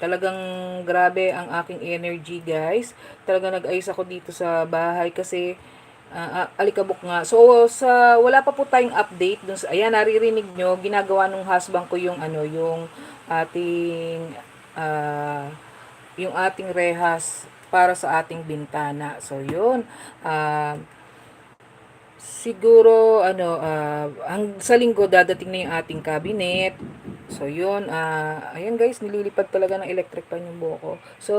Talagang grabe ang aking energy, guys. Talagang nag-ayos ako dito sa bahay kasi ah, alikabok nga. So, sa wala pa po tayong update dun sa ayan naririnig nyo, ginagawa nung husband ko yung ano, yung ating ah, yung ating rehas para sa ating bintana. So, yun. Ah, siguro ano ah, ang sa linggo dadating na yung ating cabinet. So yun, ah ayan guys, nililipad talaga ng electric pan yung buhok ko. So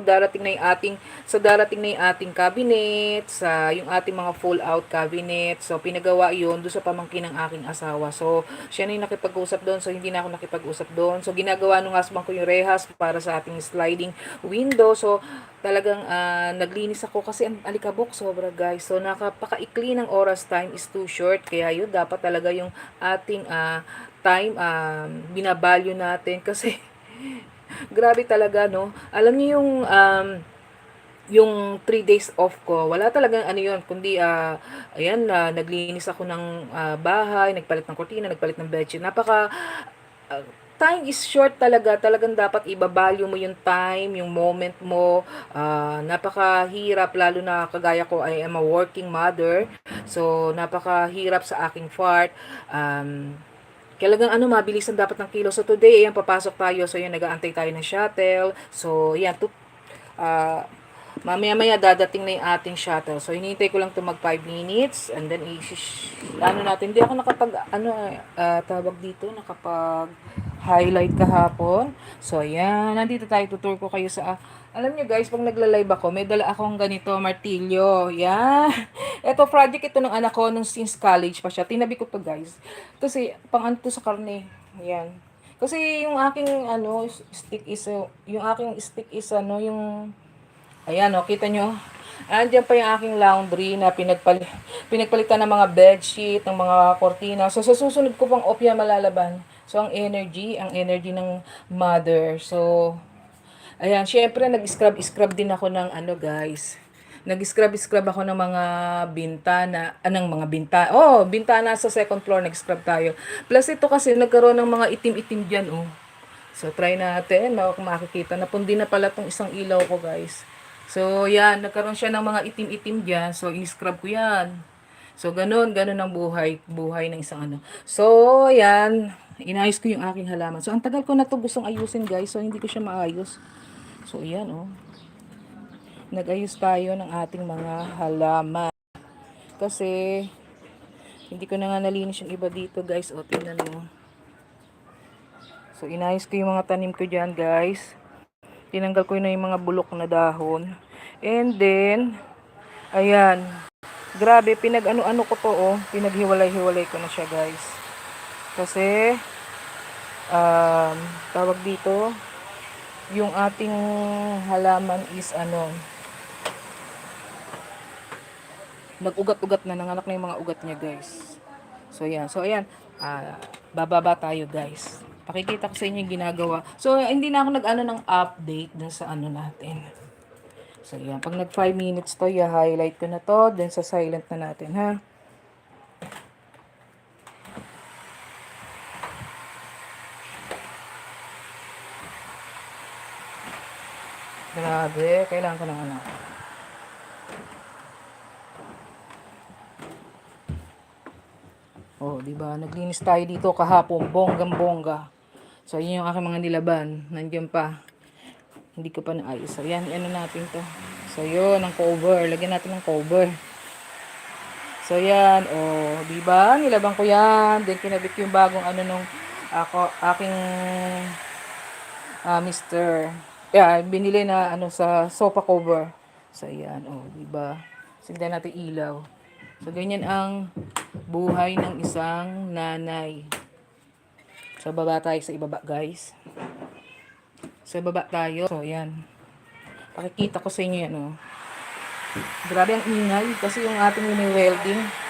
darating na yung ating sa darating na yung ating cabinet, sa yung ating mga full out cabinet. So pinagawa yun doon sa pamangkin ng aking asawa. So siya na yung nakipag-usap doon, so hindi na ako nakipag-usap doon. So ginagawa nung husband ko yung rehas para sa ating sliding window. So talagang ah, naglinis ako kasi ang alikabok sobra guys. So nakapakaikli ng oras time is too short. Kaya yun dapat talaga yung ating ah, time um, binabalyo natin kasi grabe talaga no. Alam niyo yung um, yung 3 days off ko, wala talagang ano yun, kundi ah, ayan na naglinis ako ng ah, bahay, nagpalit ng kortina, nagpalit ng bedsheet. Napaka ah, time is short talaga. Talagang dapat ibabalyo mo yung time, yung moment mo. Ah, napakahirap, lalo na kagaya ko, I am a working mother. So, napakahirap sa aking part. Um, Kailangan ano, mabilis ang dapat ng kilo. So, today, ayan, papasok tayo. So, yan, nag-aantay tayo ng shuttle. So, yan, to, ah, mamaya-maya dadating na yung ating shuttle. So, hinihintay ko lang to mag 5 minutes. And then, i- ano natin, hindi ako nakapag, ano, ah, tawag dito, nakapag highlight kahapon. So, ayan, nandito tayo, tutur ko kayo sa, alam nyo guys, pag nagla-live ako, may dala akong ganito, martilyo. Yan. Ito, project ito ng anak ko nung since college pa siya. Tinabi ko to guys. Kasi, pang ano sa karne. Yan. Kasi yung aking ano stick is yung aking stick is ano yung ayan oh kita nyo Andiyan pa yung aking laundry na pinagpali pinagpalitan ng mga bedsheet, ng mga kortina. So, sa susunod ko pang opya malalaban. So, ang energy, ang energy ng mother. So, ayan, syempre, nag-scrub-scrub din ako ng ano, guys. Nag-scrub-scrub ako ng mga bintana, anong mga bintana. Oh, bintana sa second floor, nag-scrub tayo. Plus, ito kasi, nagkaroon ng mga itim-itim dyan, oh. So, try natin. Mak- Makikita. Napundi na pala tong isang ilaw ko, guys. So, yan. Nagkaroon siya ng mga itim-itim dyan. So, in-scrub ko yan. So, ganun. Ganun ang buhay. Buhay ng isang ano. So, yan. Inayos ko yung aking halaman. So, ang tagal ko na to gustong ayusin, guys. So, hindi ko siya maayos. So, yan, oh. Nag-ayos tayo ng ating mga halaman. Kasi, hindi ko na nga nalinis yung iba dito, guys. O, tingnan mo. So, inayos ko yung mga tanim ko dyan, guys. Tinanggal ko na yung mga bulok na dahon. And then, ayan. Grabe, pinag-ano-ano ko to, oh. Pinaghiwalay-hiwalay ko na siya, guys. Kasi, um, tawag dito, yung ating halaman is ano, nag-ugat-ugat na, nanganak na yung mga ugat niya, guys. So, ayan. So, ayan. Ah, bababa tayo, guys. Pakikita ko sa inyo yung ginagawa. So, hindi na ako nag-ano ng update dun sa ano natin. So, ayan. Pag nag 5 minutes to, i-highlight ko na to. Then, sa silent na natin, ha? Grabe. Kailangan ko ng ano. Oh, di ba? Naglinis tayo dito kahapon, bonggang-bongga. So, yun yung aking mga nilaban. Nandiyan pa. Hindi ko pa naayos. So, yan, ano natin to. So, yun, ang cover. Lagyan natin ng cover. So, yan. Oh, di ba? Nilaban ko yan. Then, kinabit yung bagong ano nung ako, aking ah Mr. Yeah, binili na ano sa sofa cover. So, yan. Oh, di ba? Sigdan natin ilaw. So, ganyan ang buhay ng isang nanay. So, baba tayo sa ibaba, guys. Sa ibaba tayo. So, yan. Pakikita ko sa inyo yan, oh. Grabe ang ingay kasi yung ating mini-welding.